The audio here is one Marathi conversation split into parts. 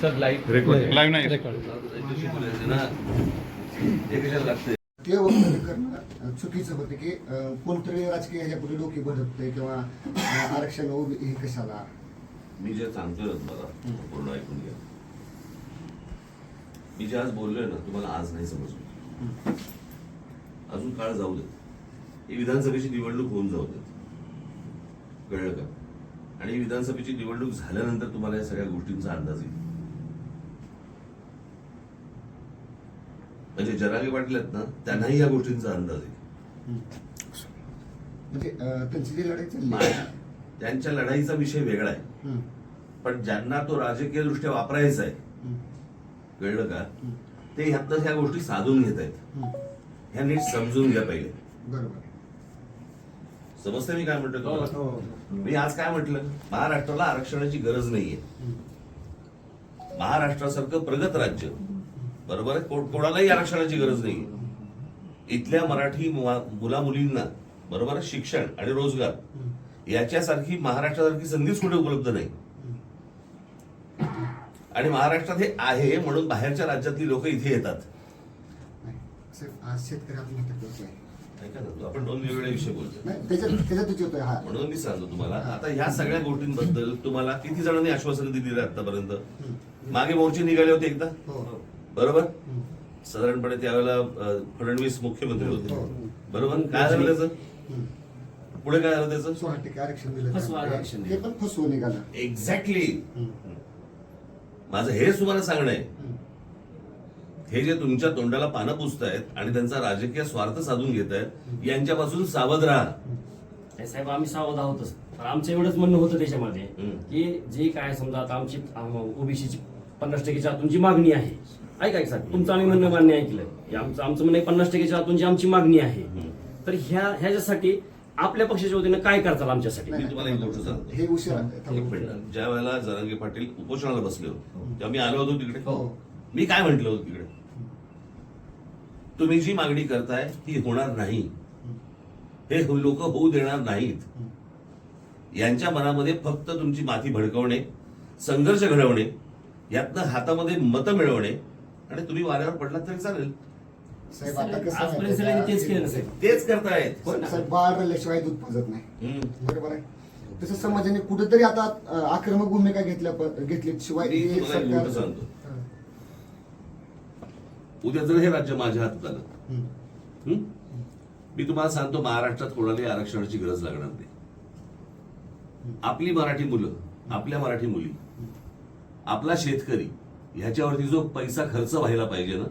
सर लाईव्ह लाईव्ह नाही ते वक्तव्य करणं चुकीचं होतं की कोणतरी राजकीय ह्याच्यापुढे डोके बदलतंय किंवा आरक्षण उभी- हे कशाला? मी जे सांगतोय तुम्हाला पूर्ण ऐकून घ्या. मी जे आज बोललोय ना तुम्हाला आज नाही समजलं. अजून काळ जाऊ देत. ही विधानसभेची निवडणूक होऊन जाऊ देत. कळलं का आणि विधानसभेची निवडणूक झाल्यानंतर तुम्हाला या सगळ्या गोष्टींचा अंदाज येईल. म्हणजे जरागे पाटील आहेत ना त्यांनाही या गोष्टींचा अंदाज येईल. म्हणजे अं, त्यांची जी लढाई चालली मा- त्यांच्या लढाईचा विषय वेगळा आहे. पण ज्यांना तो राजकीय दृष्ट्या वापरायचा आहे कळलं का? ते ह्यातनं ह्या गोष्टी साधून घेत आहेत. ह्या नीट समजून घ्या पहिले. बरोबर. समजते मी काय म्हणतो तुम्हाला? हो. मी आज काय म्हटलं? महाराष्ट्राला आरक्षणाची गरज नाहीये. हं. महाराष्ट्रासारखं प्रगत राज्य बरोबर आहे? कोणालाही आरक्षणाची गरज नाहीये. इथल्या मराठी मुला मुलींना बरोबर शिक्षण आणि रोजगार हं. याच्यासारखी महाराष्ट्रासारखी संधीच कुठे उपलब्ध नाही. आणि महाराष्ट्रात हे आहे म्हणून बाहेरच्या राज्यातली लोक इथे येतात. आपण दोन वेगवेगळे विषय बोलतो नाही त्याच्यात हा. म्हणून मी सांगतो तुम्हाला. आता ह्या सगळ्या गोष्टींबद्दल तुम्हाला किती जणांनी आश्वासन दिली आतापर्यंत. मागे मोर्चे निघाले होते एकदा? हो. बरोबर. साधारणपणे त्यावेळेला फडणवीस मुख्यमंत्री होते. हो. बरोबर? काय झालं त्याचं. पुढे काय झालं त्याचं? सोळा आरक्षण दिलं पण फसवून निघालं. एक्झॅक्टली हं. माझं हे तुम्हाला सांगणं आहे. हं. हे जे तुमच्या तोंडाला पानं पुसतायत आणि त्यांचा राजकीय स्वार्थ साधून घेत आहेत यांच्यापासून सावध राहा. हे साहेब आम्ही सावध आहोतच. पण आमचं एवढंच म्हणणं होतं त्याच्यामध्ये. की जे काय समजा आता आमची ओबीसीची पन्नास टक्केच्या आतून जी मागणी आहे ऐका साहेब तुमचं आम्ही म्हणणं मान्य ऐकलं हे आमचं आमचं म्हणणं पन्नास टक्केच्या आतून जी आमची मागणी आहे. तर ह्या ह्याच्यासाठी आपल्या पक्षाच्या वतीनं काय करताल आमच्यासाठी? मी तुम्हाला एक गोष्ट सांगतो. हे ज्या वेळेला जरांगे पाटील उपोषणाला बसले होते तेव्हा मी आलो होतो तिकडे. हो. मी काय म्हंटल होतं तिकडे? तुम्ही जी मागणी करताय ती होणार नाही हे लोक होऊ देणार नाहीत यांच्या मनामध्ये फक्त तुमची माती भडकवणे संघर्ष घडवणे यातनं हातामध्ये मतं मिळवणे आणि तुम्ही वाऱ्यावर पडलात तरी चालेल? तेच केलं ना साहेब तेच करतायत हो ना. साहेब बाळ रडल्याशिवाय दूध पाजत नाही. बरोबर आहे तसं समाजाने कुठेतरी आता आक्रमक भूमिका घेतल्या सरकार- गोष्ट सांगतो. उद्या जर हे राज्य माझ्या हातात आलं? मी तुम्हाला सांगतो महाराष्ट्रात कोणालाही आरक्षणाची गरज लागणार नाही. आपली मराठी मुलं आपल्या मराठी मुली आपला शेतकरी ह्याच्यावरती जो पैसा खर्च व्हायला पाहिजे ना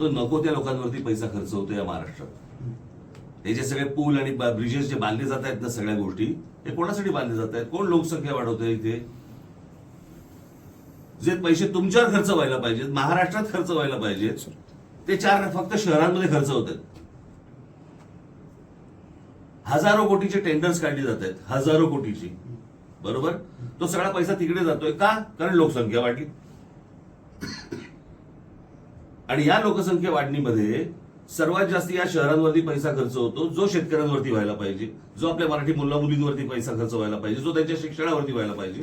तो नको त्या लोकांवरती पैसा खर्च होतो या महाराष्ट्रात. हे. जे सगळे पूल आणि ब्रिजेस जे बांधले जात आहेत ना सगळ्या गोष्टी हे कोणासाठी बांधले जात आहेत कोण लोकसंख्या वाढवत आहे इथे? जे पैसे तुमच्यावर खर्च व्हायला पाहिजेत महाराष्ट्रात खर्च व्हायला पाहिजेत ते चार फक्त शहरांमध्ये खर्च होत आहेत. हजारो कोटीचे टेंडर्स काढली जात आहेत हजारो कोटीची. बरोबर? तो सगळा पैसा तिकडे जातोय. का? कारण लोकसंख्या वाढली. आणि या लोकसंख्या वाढणीमध्ये सर्वात जास्त या शहरांवरती पैसा खर्च होतो जो शेतकऱ्यांवरती व्हायला पाहिजे जो आपल्या मराठी मुला मुलींवरती पैसा खर्च व्हायला पाहिजे जो त्यांच्या शिक्षणावरती व्हायला पाहिजे.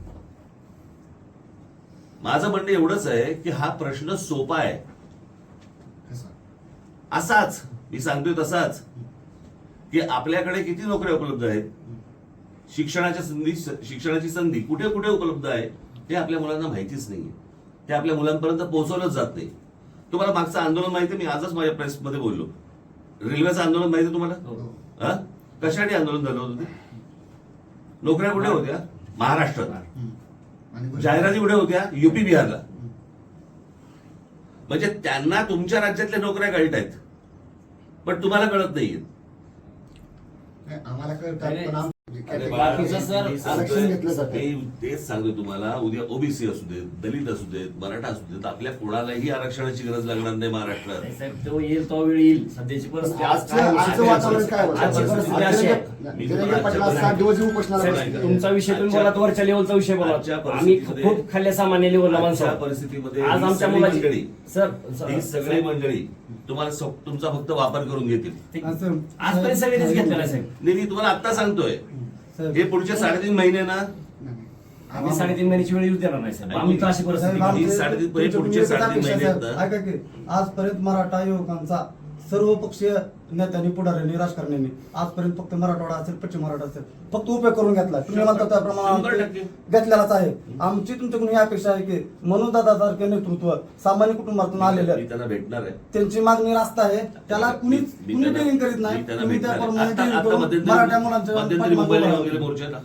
माझं म्हणणं एवढंच आहे की हा प्रश्न सोपा आहे? असाच मी सांगतोय तसाच की आपल्याकडे किती नोकऱ्या उपलब्ध आहेत? शिक्षणाच्या संधी शिक्षणाची संधी कुठे कुठे उपलब्ध आहे? हे आपल्या मुलांना माहितीच नाहीये. हे आपल्या मुलांपर्यंत पोहोचवलंच जात नाही. तुम्हाला मागचं आंदोलन माहिती मी आजच माझ्या प्रेसमध्ये बोललो. रेल्वेचं आंदोलन माहिती तुम्हाला? हो. हा. कशासाठी आंदोलन झालं होतं ते? नोकऱ्या कुठे होत्या? महाराष्ट्रात. जाहिराती कुठे होत्या? युपी बिहारला. म्हणजे त्यांना तुमच्या राज्यातल्या नोकऱ्या कळत आहेत. पण तुम्हाला कळत नाहीये नाही, आम्हाला कळतात तेच सांगतोय तुम्हाला उद्या ओबीसी असू देत दलित असू देत मराठा असू देत आपल्या कोणालाही आरक्षणाची गरज लागणार नाही महाराष्ट्रात साहेब तो येईल तो वेळ येईल सध्याची परिस्थिती आज आजचं काय होऊ आजचं शकेल? वातावरण काय होतं? आजची परिस्थिती अशी आहे मी जिरंगे तुम्हाला पाटील आज आजच्या सात दिवस येऊन उपोषणाला साहेब, बसले. तुमचा विषय तुम्ही बोला वरच्या लेवलचा विषय बोला आजच्या आम्ही परिस्थितीमध्ये- खूप खाल्ल्या सामान्य लेवलला आजच्या. परिस्थितीमध्ये आज ही आमच्या सगळी मुलाची मंडळी सर- ही सगळी मंडळी तुम्हाला तुमचा फक्त वापर करून घेतील. आजपर्यंत सगळेच घेतलेलं आहे साहेब नाही मी तुम्हाला आता सांगतोय. हे पुढचे साडेतीन महिने ना. आम्ही साडेतीन महिन्याची वेळ येऊ देणार नाही साहेब आम्ही तर अशी साहेब, परिस्थिती ही साडेतीन- पुढचे साडेतीन महिने आजपर्यंत मराठा युवकांचा सर्व पक्षीय नेत्यांनी पुढाऱ्यांनी राजकारण्यांनी आजपर्यंत फक्त मराठवाडा असेल पश्चिम मराठा असेल फक्त उपयोग करून घेतला. तुम्ही म्हणता त्याप्रमाणे. घेतलेलाच आहे. आमची तुमच्याकडून ही अपेक्षा आहे की मनोदादासारखे नेतृत्व सामान्य कुटुंबातून आलेलं मी त्यांना भेटणार आहे. त्यांची मागणी रास्त आहे. त्याला कुणीच कुणी ट्रेनिंग करीत नाही. तुम्ही. त्याप्रमाणे मराठा मुलांच्या मध्यंतरी मुंबईला येऊन गेले पाठीमागे मोर्चाला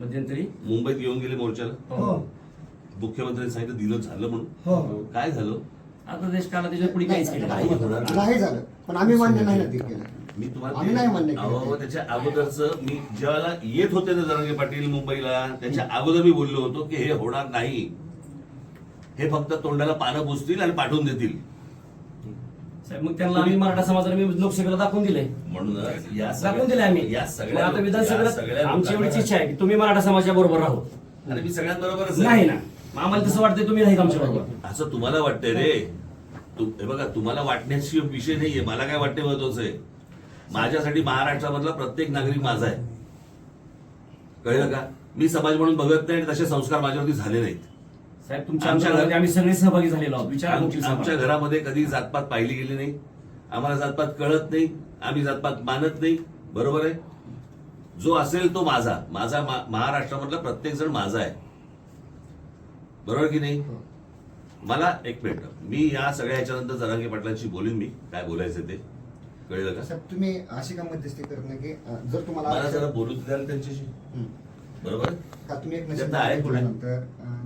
मध्यंतरी? मुंबईत येऊन गेले मोर्चाला. हो. मुख्यमंत्र्यांनी सांगितलं दिलं झालं म्हणून. हो. काय झालं? आता देश काला त्याच्या पुढे काहीच केलं नाही नाही. होणार. नाही झालं. पण आम्ही मान्य नाही ना ते केलं. मी तुम्हाला आम्ही नाही मान्य अहो, केलं त्याच्या अगोदरच मी ज्यावेळेला येत होते ना जरांगे पाटील मुंबईला त्याच्या अगोदर मी बोललो होतो की हे होणार नाही. हे फक्त तोंडाला पानं पुसतील आणि पाठवून देतील. साहेब मग त्यांना आम्ही मराठा समाजाला मी लोकसभेला दाखवून दिले म्हणूनच या दाखवून दिले आम्ही. या मग सगळ्या आता लोक- या विधानसभेला सगळ्या आमची एवढीच लोकांना- इच्छा आहे की तुम्ही मराठा समाजाच्या बरोबर राहू. आणि मी सगळ्यांबरोबरच नाही ना. आम्हाला तसं वाटतंय तुम्ही नाही आमच्या बरोबर? असं तुम्हाला वाटतंय रे. तु- हे बघा तुम्हाला वाटण्याची विषय नाहीये. मला काय वाटते महत्वाचं आहे? माझ्यासाठी महाराष्ट्रामधला प्रत्येक नागरिक माझा आहे. कळलं का? मी समाज म्हणून बघत नाही आणि तसे संस्कार माझ्यावरती झाले नाहीत. साहेब तुमच्या आमच्या आमच्या घरात- आम्ही सगळे सहभागी झालेलो आहोत. विचार आमच्या आमच्या घरामध्ये कधी जातपात पाहिली गेली नाही. आम्हाला जातपात कळत नाही. आम्ही जातपात मानत नाही. बरोबर आहे? जो असेल तो माझा. माझा मा- महाराष्ट्रामधला प्रत्येक जण माझा आहे. बरोबर की नाही हो. मला एक मिनिट मी या सगळ्या ह्याच्यानंतर जरांगे पाटलांशी बोलीन मी काय बोलायचं ते कळलं का साहेब तुम्ही अशी का मध्यस्थी करत नाही की अं, जर तुम्हाला मला जरा बोलू द्याल त्यांच्याशी हं. बरोबर का तुम्ही एक आहे पुढे. नंतर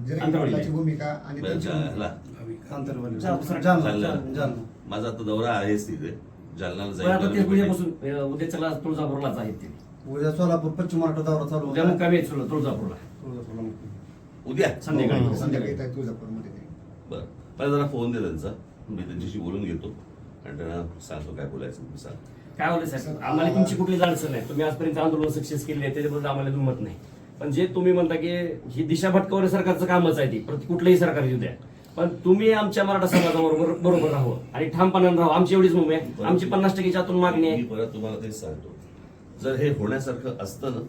जिरंगे अंतरावली. पाटलाची भूमिका आणि बरं, त्यांची जा- भूमिका. ह्याला. आंतरवाली. जालना. जालना, जालना. जालना. माझा आता दौरा आहेच तिथे जालनाला पण आता ते जाईल उद्यापासून अं, उद्याच्याला तुळजापूरलाच आहेत ते उद्या सोलापूर पश्चिम महाराष्ट्र दौरा चालू उद्या होता. मुक्कामी आहेत तुळ- तुळजापूरला तुळजापूरला मुक्काम. उद्या संध्याकाळी. हो. संध्याकाळी येत आहे तुळजापूरमध्ये. बरं. मला जरा फोन दे त्यांचा. मी त्यांच्याशी बोलून घेतो. आणि त्यांना सांगतो काय बोलायचं ते सांग काय होतं साहेब? आम्हाला तुमची कुठली अडचण नाही. तुम्ही आजपर्यंत आंदोलन सक्सेस केली आहे त्याच्याबद्दल आम्हाला दुमत नाही. पण जे तुम्ही म्हणता की ही दिशा भटकवणे सरकारचं कामच आहे ती प्रति कुठलंही सरकार येऊ द्या. पण तुम्ही आमच्या मराठा समाजाबरोबर बरोबर राहू आणि ठामपणाने राहू आमची एवढीच मुंबई आहे. आमची पन्नास टक्केच्या आतून मागणी आहे. परत तुम्हाला तेच सांगतो. जर हे होण्यासारखं असतं ना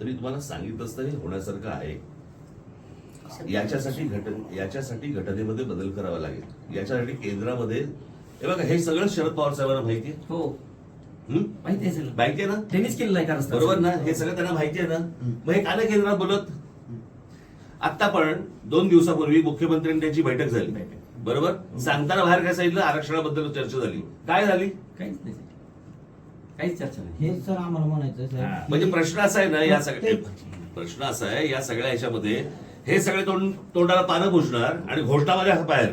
तरी तुम्हाला सांगितलं असतं हे होण्यासारखं आहे. याच्यासाठी घट याच्यासाठी घटनेमध्ये बदल करावा लागेल. याच्यासाठी केंद्रामध्ये हे बघा हे सगळं शरद पवार साहेबांना माहिती आहे. हो. हं? माहिती आहे. माहिती आहे ना? त्यांनीच केलेलं आहे कारण बरोबर ना? हे सगळं त्यांना माहिती आहे ना? मग हे का नाही केंद्रात बोलत? आता पण दोन दिवसापूर्वी मुख्यमंत्र्यांनी त्यांची बैठक झाली. बरोबर? सांगताना बाहेर काय सांगितलं? आरक्षणाबद्दल चर्चा झाली. काय झाली? काहीच नाही काहीच चर्चा नाही. हेच सर आम्हाला म्हणायचं हा. म्हणजे प्रश्न असा आहे ना या सगळ्या प्रश्न असा आहे या सगळ्या ह्याच्यामध्ये हे सगळे तोंड तोंडाला पानं पुसणार आणि घोषणामध्ये हा बाहेर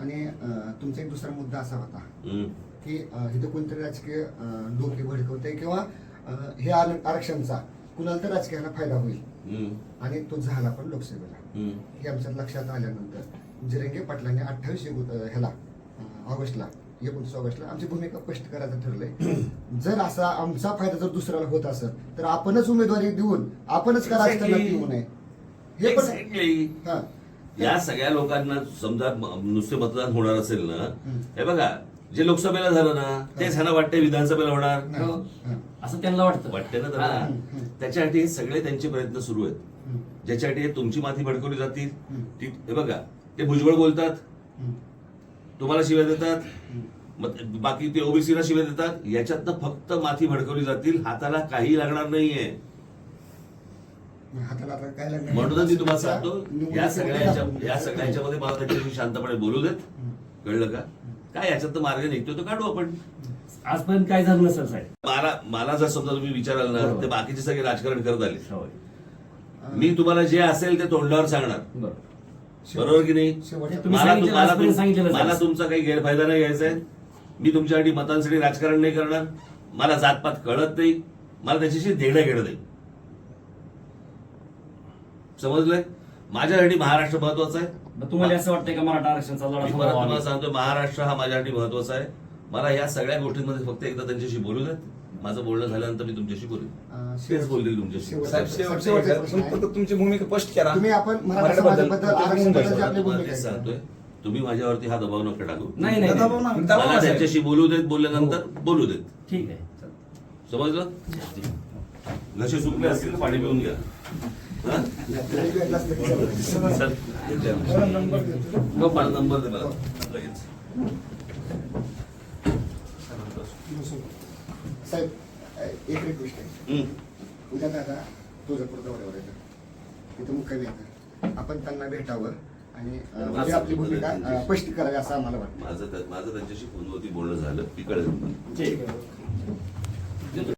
आणि अं, तुमचा एक दुसरा मुद्दा असा होता हम्म. की अं, इथं कोणतरी राजकीय अं, डोके भडकवते किंवा अं, हे आर- आरक्षणचा कुणाला तर राजकीयाला फायदा होईल हम्म. आणि तो झाला पण लोकसभेला हम्म. हे आमच्या लक्षात आल्यानंतर जिरंगे पाटलांनी अठ्ठावीस ह्याला अं, ऑगस्टला एकोणतीस ऑगस्टला आमची भूमिका स्पष्ट करायचं ठरलंय जर असा आमचा फायदा जर दुसऱ्याला होत असेल तर आपणच उमेदवारी देऊन आपणच का राजकारणात Exactly. येऊ नये हे पण. हा या सगळ्या लोकांना समजा नुसते मतदान होणार असेल ना. हे बघा जे लोकसभेला झालं ना तेच ह्यांना वाटते विधानसभेला होणार नाही. असं त्यांना वाटतं वाटते ना. त्यांना. त्याच्यासाठी हे सगळे त्यांचे प्रयत्न सुरू आहेत. ज्याच्यासाठी हे तुमची माथी भडकवली जातील. ती हे बघा ते भुजबळ बोलतात. तुम्हाला शिव्या देतात बाकी ते ओबीसीला शिव्या देतात. याच्यातनं फक्त माथी भडकवली जातील. हाताला काही लागणार नाहीये? म्हणूनच मी तुम्हाला सांगतो या सगळ्या या सगळ्या ह्याच्यामध्ये मला त्यांच्याशी शांतपणे बोलू देत. कळलं का? काय याच्यात मार्ग निघतो तो काढू आपण. आजपर्यंत काय झालं नसेल साहेब? मला मला जर समजा तुम्ही विचाराल ना. ते बाकीचे सगळे राजकारण करत आले. मी तुम्हाला जे असेल ते तोंडावर सांगणार. बरोबर की नाही? तुम्ही मला सांगितलेलं आहे. तुमचा काही गैरफायदा नाही घ्यायचा आहे. मी तुमच्यासाठी मतांसाठी राजकारण नाही करणार. मला जातपात कळत नाही. मला त्याच्याशी देणं घेणं नाही. समजलंय? माझ्यासाठी महाराष्ट्र महत्त्वाचा आहे. मग तुम्हाला असं वाटतंय का मराठा आरक्षणाचा लढा मी परत थांबवावा तुम्हाला? सांगतो महाराष्ट्र हा माझ्यासाठी महत्त्वाचा आहे. मला या सगळ्या गोष्टींमध्ये फक्त एकदा त्यांच्याशी बोलू देत माझं बोलणं झाल्यानंतर मी तुमच्याशी बोलेन अं, तेच बोलतील तुमच्याशी साहेब शेवटचं शेवटचा एक प्रश्न आहे. आहे. फक्त तुमची भूमिका स्पष्ट करा तुम्ही आपण मराठा मराठ्याबद्दल, समाजाबद्दल प्रत्येक आरक्षणाबद्दल मुंबईचं. आपली तुम्हाला भूमिका तेच आहे. सांगतोय तुम्ही माझ्यावरती हा दबाव नका टाकू नाही नाही, दबाव नाही नाही. दबाव मला नसेल. त्यांच्याशी बोलू देत बोलल्यानंतर बोलू देत ठीक आहे समजलं घसे सुकले असतील तर पाणी पिऊन घ्या हा? चल. हो, मला नंबर दे मला लगेच साहेब एक रिक्वेस्ट आहे. उद्या दादा तुळजापूर दौऱ्यावर येतं तिथं मुक्कामी येतं आपण त्यांना भेटावं आणि म्हणजे आपली भूमिका स्पष्ट करावी असं आम्हाला वाटतं. माझं माझं त्यांच्याशी फोनवरती बोलणं झालं. कळेल आहे.